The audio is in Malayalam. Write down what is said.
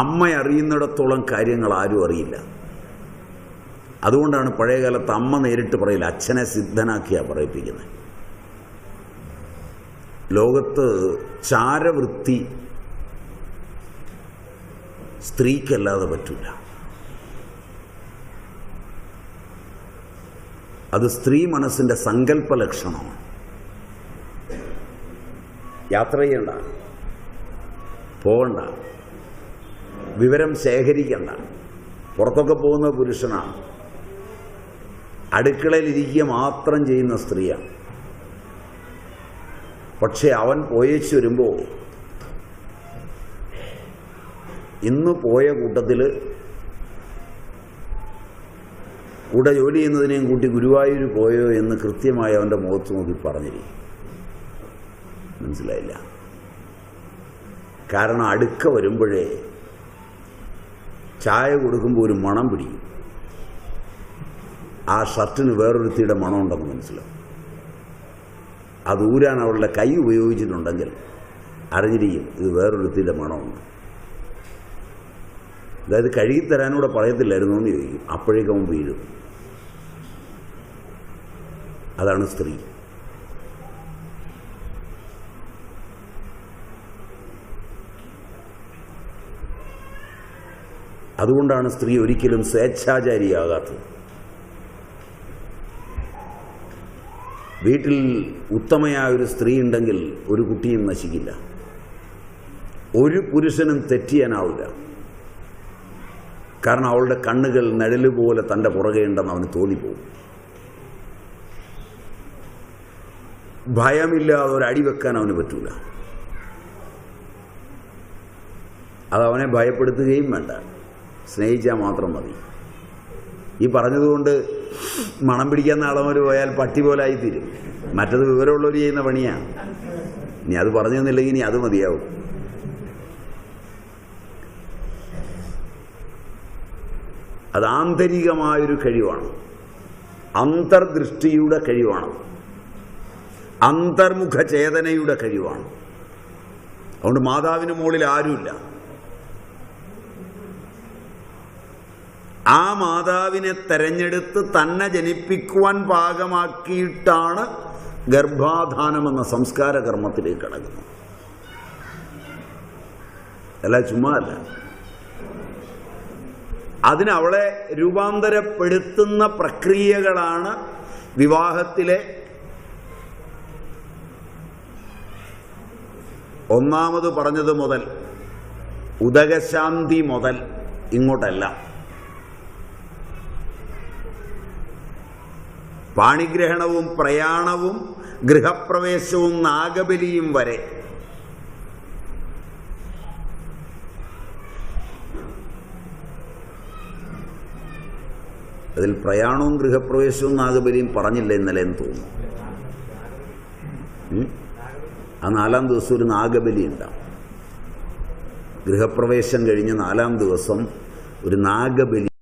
അമ്മ അറിയുന്നിടത്തോളം കാര്യങ്ങൾ ആരും അറിയില്ല. അതുകൊണ്ടാണ് പഴയകാലത്ത് അമ്മ നേരിട്ട് പറയില്ല അച്ഛനെ സിദ്ധനാക്കിയാണ് പറയിപ്പിക്കുന്നത് ലോകത്ത് ചാരവൃത്തി സ്ത്രീക്കല്ലാതെ പറ്റില്ല അത് സ്ത്രീ മനസ്സിന്റെ സങ്കല്പ ലക്ഷണമാണ്. യാത്ര ചെയ്യണ്ട പോകണ്ട. വിവരം ശേഖരിക്കണ്ട. പുറത്തൊക്കെ പോകുന്ന പുരുഷനാണ് അടുക്കളയിലിരിക്കുക മാത്രം ചെയ്യുന്ന സ്ത്രീയാണ് പക്ഷേ അവൻ പോയേച്ച് വരുമ്പോൾ ഇന്ന് പോയ കൂട്ടത്തിൽ കൂടെ ജോലി ചെയ്യുന്നതിനെയും കൂട്ടി ഗുരുവായൂർ പോയോ എന്ന് കൃത്യമായി അവന്റെ മുഖത്ത് നോക്കി പറഞ്ഞിരിക്കും. മനസ്സിലായില്ല? കാരണം അടുക്ക വരുമ്പോഴേ ചായ കൊടുക്കുമ്പോൾ ഒരു മണം പിടിക്കും. ആ ഷർട്ടിന് വേറൊരുത്തിയുടെ മണമുണ്ടെന്ന് മനസ്സിലാവും. അത് ഊരാൻ അവളുടെ കൈ ഉപയോഗിച്ചിട്ടുണ്ടെങ്കിൽ അറിഞ്ഞിരിക്കും ഇത് വേറൊരുത്തിയുടെ മണമുണ്ട്. അതായത് കഴുകിത്തരാനൂടെ പറയത്തില്ലായിരുന്നു എന്ന് ചോദിക്കും. അപ്പോഴേക്കും വീഴും. അതാണ് സ്ത്രീ. അതുകൊണ്ടാണ് സ്ത്രീ ഒരിക്കലും സ്വേച്ഛാചാരിയാകാത്തത്. വീട്ടിൽ ഉത്തമയായ ഒരു സ്ത്രീ ഉണ്ടെങ്കിൽ ഒരു കുട്ടിയും നശിക്കില്ല. ഒരു പുരുഷനും തെറ്റിയാനാവില്ല. കാരണം അവളുടെ കണ്ണുകൾ നിഴൽ പോലെ തന്റെ പുറകെ ഉണ്ടെന്ന് അവന് തോന്നിപ്പോകും. ഭയമില്ലാതെ ഒരു അടി വെക്കാൻ അവന് പറ്റൂല. അത് അവനെ ഭയപ്പെടുത്തുകയും വേണ്ട. സ്നേഹിച്ചാൽ മാത്രം മതി. ഈ പറഞ്ഞതുകൊണ്ട് മണം പിടിക്കാൻ നാളെ പോയാൽ പട്ടി പോലെ ആയിത്തീരും. മറ്റത് വിവരമുള്ളവർ ചെയ്യുന്ന പണിയാണ് ഇനി അത് പറഞ്ഞു തന്നില്ലെങ്കിൽ ഇനി അത് മതിയാവും. അത് ആന്തരികമായൊരു കഴിവാണ്. അന്തർദൃഷ്ടിയുടെ കഴിവാണ്. അന്തർമുഖ ചേതനയുടെ കഴിവാണ്. അതുകൊണ്ട് മാതാവിന് മുകളിൽ ആരുമില്ല. ആ മാതാവിനെ തെരഞ്ഞെടുത്ത് തന്നെ ജനിപ്പിക്കുവാൻ പാകമാക്കിയിട്ടാണ് ഗർഭാധാനം എന്ന സംസ്കാര കർമ്മത്തിലേക്ക് കടക്കുന്നത്. അല്ല ചുമ്മാ അല്ല. അതിനവളെ രൂപാന്തരപ്പെടുത്തുന്ന പ്രക്രിയകളാണ് വിവാഹത്തിലെ ഒന്നാമത് പറഞ്ഞത് മുതൽ. ഉദകശാന്തി മുതൽ ഇങ്ങോട്ടല്ല. പാണിഗ്രഹണവും പ്രയാണവും ഗൃഹപ്രവേശവും നാഗബലിയും വരെ. അതിൽ പ്രയാണവും ഗൃഹപ്രവേശവും നാഗബലിയും പറഞ്ഞില്ല ഇന്നലെ എന്ന് തോന്നുന്നു. ആ നാലാം ദിവസം ഒരു നാഗബലി ഉണ്ടാവും. ഗൃഹപ്രവേശം കഴിഞ്ഞ് നാലാം ദിവസം ഒരു നാഗബലി